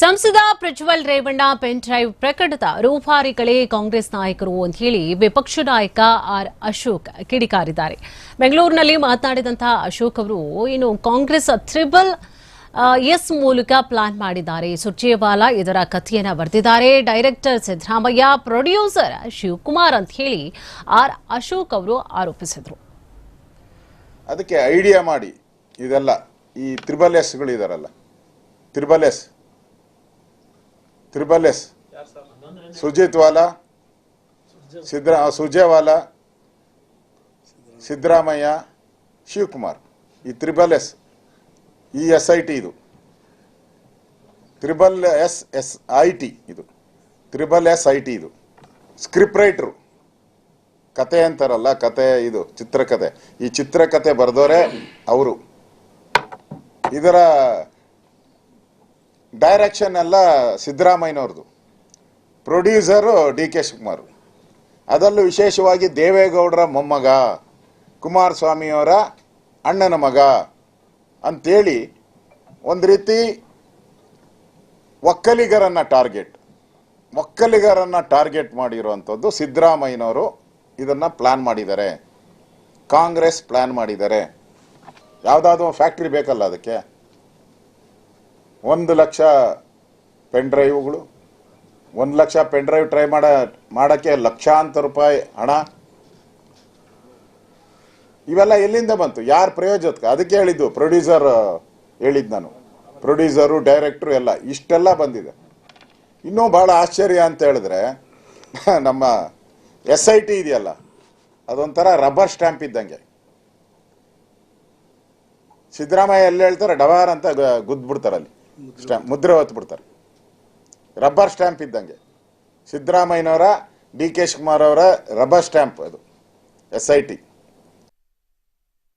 ಸಂಸದ Prajwal Revanna pen drive ಪ್ರಕಟದ ರೂಪಾರಿಗಳೇ ಕಾಂಗ್ರೆಸ್ ನಾಯಕರು ಅಂತ ಹೇಳಿ ವಿಪಕ್ಷ ನಾಯಕ ಆರ್ ಅಶೋಕ್ ಕಿಡಿಕಾರಿದ್ದಾರೆ. ಬೆಂಗಳೂರಿನಲ್ಲಿ ಮಾತನಾಡಿದಂತಹ ಅಶೋಕ್ ಅವರು ಇನ್ನು ಕಾಂಗ್ರೆಸ್ ತ್ರಿಬಲ್ ಎಸ್ ಮೂಲಕ ಪ್ಲಾನ್ ಮಾಡಿದ್ದಾರೆ. ಸುರ್ಜೇವಾಲಾ ಇದರ ಕಥೆಯನ್ನ ಬರೆದಿದ್ದಾರೆ. ಡೈರೆಕ್ಟರ್ ಸಿದ್ದರಾಮಯ್ಯ, ಪ್ರೊಡ್ಯೂಸರ್ ಶಿವಕುಮಾರ್ ಅಂತ ಹೇಳಿ ಆರ್ ಅಶೋಕ್ ಅವರು ಆರೋಪಿಸಿದರು. ಅದಕ್ಕೆ ಐಡಿಯಾ ಮಾಡಿ. ಇದೆಲ್ಲ ಈ ತ್ರಿಬಲ್ ಎಸ್ಗಳು ಇದಾರಲ್ಲ triple S triple S Surjewala Siddara Surjewala Siddaramaiah Shivakumar ಈ ತ್ರಿಬಲ್ ಎಸ್ ಈ ಎಸ್ ಐ ಟಿ ಇದು. Triple S S I T ಇದು. ತ್ರಿಬಲ್ ಎಸ್ ಐ ಟಿ ಇದು. ಸ್ಕ್ರಿಪ್ಟ್ ರೈಟ್ರು ಕತೆ ಅಂತಾರಲ್ಲ, ಕತೆ ಇದು, ಚಿತ್ರಕತೆ. ಈ ಚಿತ್ರಕತೆ ಬರೆದವರೇ ಅವರು. ಇದರ ಡೈರೆಕ್ಷನ್ ಎಲ್ಲ ಸಿದ್ದರಾಮಯ್ಯನವ್ರದ್ದು ಪ್ರೊಡ್ಯೂಸರು ಡಿ ಕೆ ಶಿವಕುಮಾರ್. ಅದರಲ್ಲೂ ವಿಶೇಷವಾಗಿ ದೇವೇಗೌಡರ ಮೊಮ್ಮಗ, ಕುಮಾರಸ್ವಾಮಿಯವರ ಅಣ್ಣನ ಮಗ ಅಂತೇಳಿ ಒಂದು ರೀತಿ ಒಕ್ಕಲಿಗರನ್ನು ಟಾರ್ಗೆಟ್ ಒಕ್ಕಲಿಗರನ್ನು ಟಾರ್ಗೆಟ್ ಮಾಡಿರುವಂಥದ್ದು ಸಿದ್ದರಾಮಯ್ಯನವರು ಇದನ್ನು ಪ್ಲಾನ್ ಮಾಡಿದ್ದಾರೆ. ಕಾಂಗ್ರೆಸ್ ಪ್ಲಾನ್ ಮಾಡಿದ್ದಾರೆ. ಯಾವುದಾದ್ರೂ ಫ್ಯಾಕ್ಟ್ರಿ ಬೇಕಲ್ಲ ಅದಕ್ಕೆ? ಒಂದು ಲಕ್ಷ ಪೆನ್ ಡ್ರೈವ್ಗಳು ಒಂದು ಲಕ್ಷ ಪೆನ್ ಡ್ರೈವ್ ಟ್ರೈ ಮಾಡ, ಮಾಡೋಕ್ಕೆ ಲಕ್ಷಾಂತರ ರೂಪಾಯಿ ಹಣ. ಇವೆಲ್ಲ ಎಲ್ಲಿಂದ ಬಂತು? ಯಾರು ಪ್ರಯೋಜಕ ಅದಕ್ಕೆ ಹೇಳಿದ್ದು ಪ್ರೊಡ್ಯೂಸರ್ ಹೇಳಿದ್ದು ನಾನು. ಪ್ರೊಡ್ಯೂಸರು ಡೈರೆಕ್ಟ್ರು ಎಲ್ಲ, ಇಷ್ಟೆಲ್ಲ ಬಂದಿದೆ. ಇನ್ನೂ ಭಾಳ ಆಶ್ಚರ್ಯ ಅಂತ ಹೇಳಿದ್ರೆ, ನಮ್ಮ ಎಸ್ ಐ ಟಿ ಇದೆಯಲ್ಲ, ಅದೊಂಥರ ರಬ್ಬರ್ ಸ್ಟ್ಯಾಂಪ್ ಇದ್ದಂಗೆ. ಸಿದ್ದರಾಮಯ್ಯ ಎಲ್ಲಿ ಹೇಳ್ತಾರೆ ಡವಾರ್ ಅಂತ ಗುದ್ದುಬಿಡ್ತಾರಲ್ಲಿ ಅಲ್ಲಿ ಸ್ಟ್ಯಾಂಪ್, ಮುದ್ರೆ ಹೊತ್ಬಿಡ್ತಾರೆ ರಬ್ಬರ್ ಸ್ಟ್ಯಾಂಪ್ ಇದ್ದಂಗೆ. ಸಿದ್ದರಾಮಯ್ಯನವರ, ಡಿ ಕೆ ಶಿವಕುಮಾರ್ ಅವರ ರಬ್ಬರ್ ಸ್ಟ್ಯಾಂಪ್ ಅದು, ಎಸ್ ಐ ಟಿ.